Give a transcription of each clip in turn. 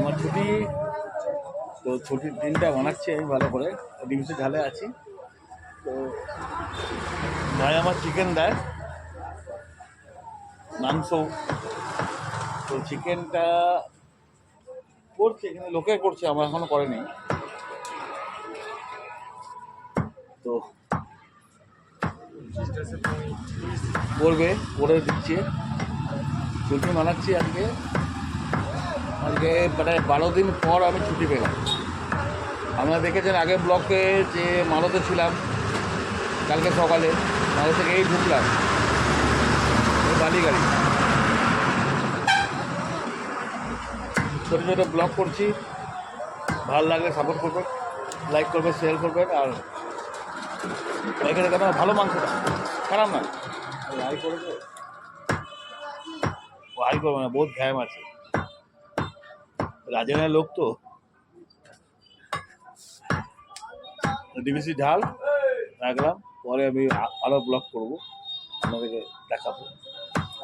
আমার ছুটি তো ছুটির দিনটা বানাচ্ছি আমি ভালো করে। ডিমসে ঝালে আছি। তো ভাই আমার চিকেন দেয় মাংস। তো চিকেনটা করছে, এখানে লোকে করছে, আমার এখনও করেনি। তো করবে, করে দিচ্ছে। ছুটি মানাচ্ছি আজকে। আজকে মানে বারো দিন পর আমি ছুটি পেলাম। আপনারা দেখেছেন আগে ব্লকে যে মালতে ছিলাম কালকে সকালে মালদ থেকে এই ঢুকলাম এই বালি গাড়ি ছোটো ছোটো ব্লগ করছি ভালো লাগলে সাপোর্ট করবেন লাইক করবেন শেয়ার করবেন আর এখানে কেন ভালো মাংসটা খারাপ না। হাই হাই করবে না বহুত ঘ্যাম আছে। রাজনের লোক তো। ডিবিসি ঢাল, রাখলাম। পরে আমি আ- আরও ব্লগ করব। আপনাদেরকে দেখাবো।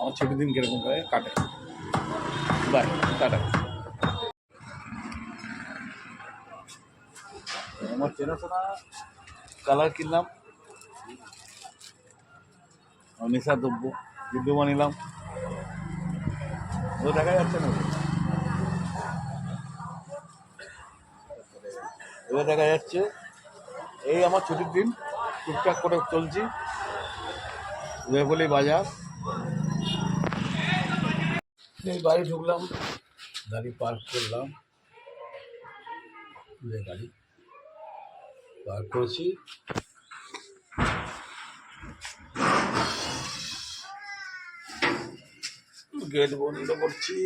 আমার ছুটির দিন কীরকম করে কাটে। Bye, tata. আমার চেনাশোনা কালার কিনলাম নেশা দ্রব্য ডিপ্লোমা নিলাম। দেখা যাচ্ছে না। এবার দেখা যাচ্ছে, এই আমার ছুটির দিন, টুকটাক করে চলছি বেবলি বাজার। এই বাড়ি ঢুকলাম, গাড়ি পার্ক করলাম। গাড়ি পার্ক করেছি। গেট বন্ধ করছি।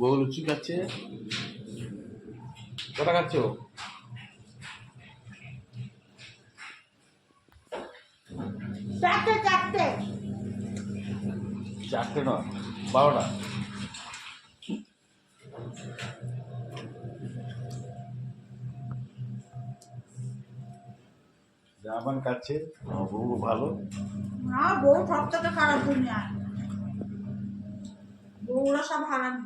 বউ লুচি খাচ্ছে। কটা খাচ্ছ চারটে চারটে। চারটে নয় বারোটা। জামান আমার বউ ভালো। না বউ সব থেকে খারাপ দুনিয়ায়। বউরা সব হারামি।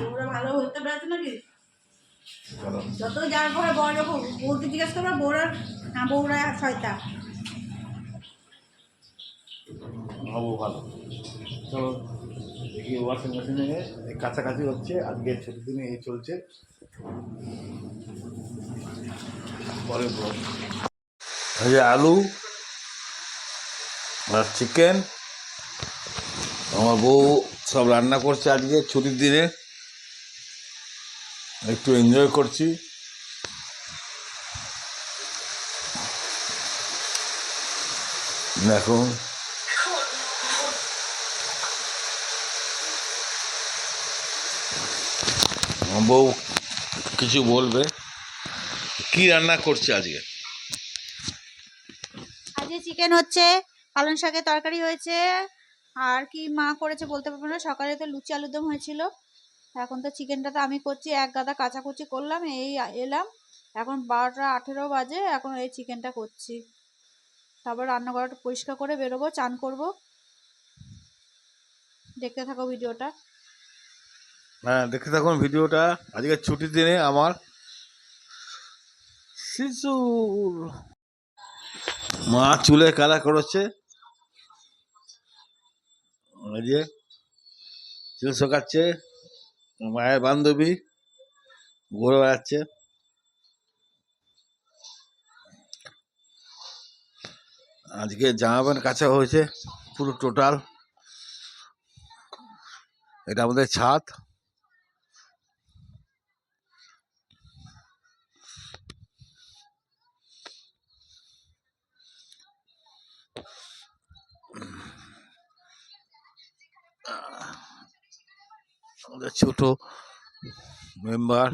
বউরা ভালো হতে পেরেছে নাকি? চলো। যত যার ঘরে বড় যখন বউকে জিজ্ঞেস করবে বউরা না বউরা শয়তা বউ ভালো। চলো দেখি ওয়াশিং মেশিনে এই কাছাকাছি হচ্ছে আজকে ছুটির দিনে এই চলছে। পরে এই যে আলু আর চিকেন আমার বউ সব রান্না করছে আজকে ছুটির দিনে। একটু এনজয় করছি। দেখুন বউ কিছু বলবে। কি রান্না করছে আজকে? আজকে চিকেন হচ্ছে, পালং শাকের তরকারি হয়েছে, আর কি মা করেছে বলতে পারব না, সকালে তো লুচি আলুদম হয়েছিল। এখন তো চিকেনটা তো আমি করছি, এক গাদা কাচাকুচি করলাম, এই এলাম। এখন বারোটা আঠেরো বাজে, এখন এই চিকেনটা করছি। তারপর রান্নাঘরটা পরিষ্কার করে বেরোবো, চান করব। দেখতে থাকো ভিডিওটা। হ্যাঁ দেখতে থাকুন ভিডিওটা। আজকে ছুটির দিনে আমার শিশুর মা চুলে কালা করেছে। যে মায়ের বান্ধবী ঘুরে বেড়াচ্ছে। আজকে জামা প্যান্ট কাছা হয়েছে পুরো টোটাল এটা আমাদের ছাদ। আমাদের ছোট মেম্বার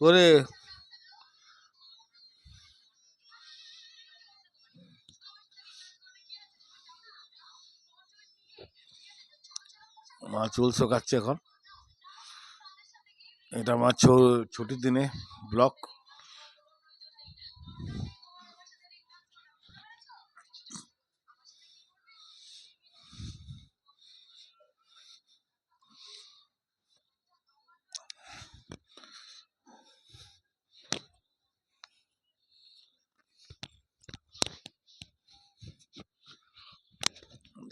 করে মা চুল শোকাচ্ছে এখন। এটা আমার ছুটির দিনে ব্লক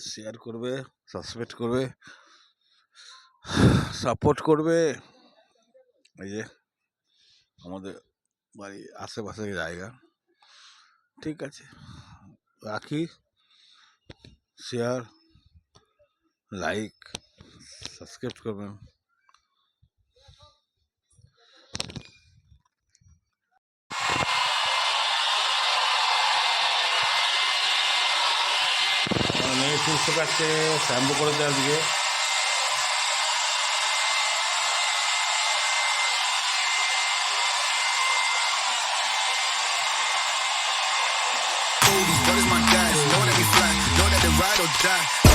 শেয়ার করবে সাবস্ক্রাইব করবে সাপোর্ট করবে। এই যে, আমাদের বাড়ির আশেপাশে জায়গা। ঠিক আছে, রাখি শেয়ার লাইক সাবস্ক্রাইব করবেন। সরষে কাটতে আরম্ভ করেছে আজকে Know that they ride or die.